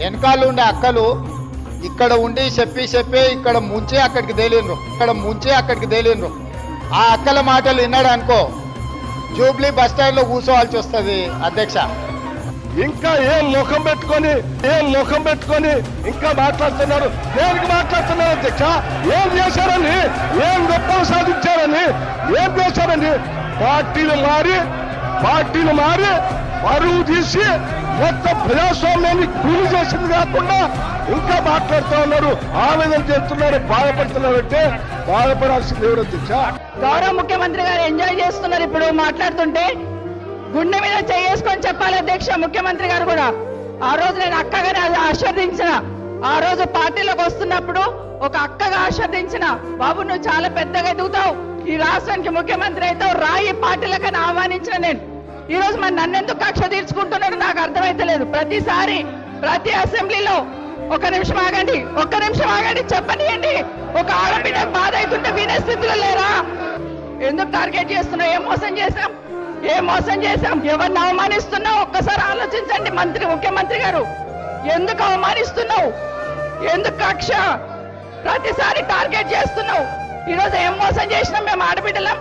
వెనకాల ఉండే అక్కలు ఇక్కడ ఉండి చెప్పి చెప్పి ఇక్కడ ముంచే అక్కడికి తేలినరు ఇక్కడ ముంచే అక్కడికి తేలినరు ఆ అక్కల మాటలు విన్నాడు అనుకో జూబ్లీ బస్ స్టాండ్లో కూర్చోవాల్సి వస్తుంది అధ్యక్ష. ఇంకా ఏం లోకం పెట్టుకొని ఏం లోకం పెట్టుకొని ఇంకా మాట్లాడుతున్నారు? దేనికి మాట్లాడుతున్నారు అధ్యక్ష? ఏం చేశారని? ఏం గొప్పలు సాధించారని? ఏం చేశారని? పార్టీలు మారి పార్టీలు మారి పరువు తీసి మొత్తం ప్రజాస్వామ్యాన్ని కూలి చేసింది కాకుండా ఇంకా మాట్లాడుతూ ఉన్నారు. ఆవేదన చేస్తున్నారు బాధపడుతున్నారంటే బాధపడాల్సింది ఎవరు తెచ్చా గౌరవ ముఖ్యమంత్రి గారు ఎంజాయ్ చేస్తున్నారు ఇప్పుడు మాట్లాడుతుంటే. గుండె మీద చేసుకొని చెప్పాలి అధ్యక్ష ముఖ్యమంత్రి గారు కూడా. ఆ రోజు నేను అక్కగానే ఆశీర్దించిన ఆ రోజు పార్టీలోకి వస్తున్నప్పుడు ఒక అక్కగా ఆశీర్దించిన బాబు నువ్వు చాలా పెద్దగా ఎదుగుతావు. ఈ రాష్ట్రానికి ముఖ్యమంత్రి అవుతావు. రాయి పార్టీలకని ఆహ్వానించిన నేను. ఈ రోజు మరి నన్నెందుకు కక్ష తీర్చుకుంటున్నాడు నాకు అర్థమైతలేదు. ప్రతిసారి ప్రతి అసెంబ్లీలో ఒక నిమిషం ఆగండి ఒక్క నిమిషం ఆగండి చెప్పనియండి. ఒక ఆడబిడ్డ బాధ అవుతుంటే వినే స్థితిలో లేరా? ఎందుకు టార్గెట్ చేస్తున్నావు? ఏం మోసం చేశాం? ఏం మోసం చేశాం? ఎవరిని అవమానిస్తున్నావు? ఒక్కసారి ఆలోచించండి మంత్రి ముఖ్యమంత్రి గారు. ఎందుకు అవమానిస్తున్నావు? ఎందుకు కక్ష? ప్రతిసారి టార్గెట్ చేస్తున్నావు? ఈరోజు ఏం మోసం చేసినాం మేము ఆడబిడ్డలం?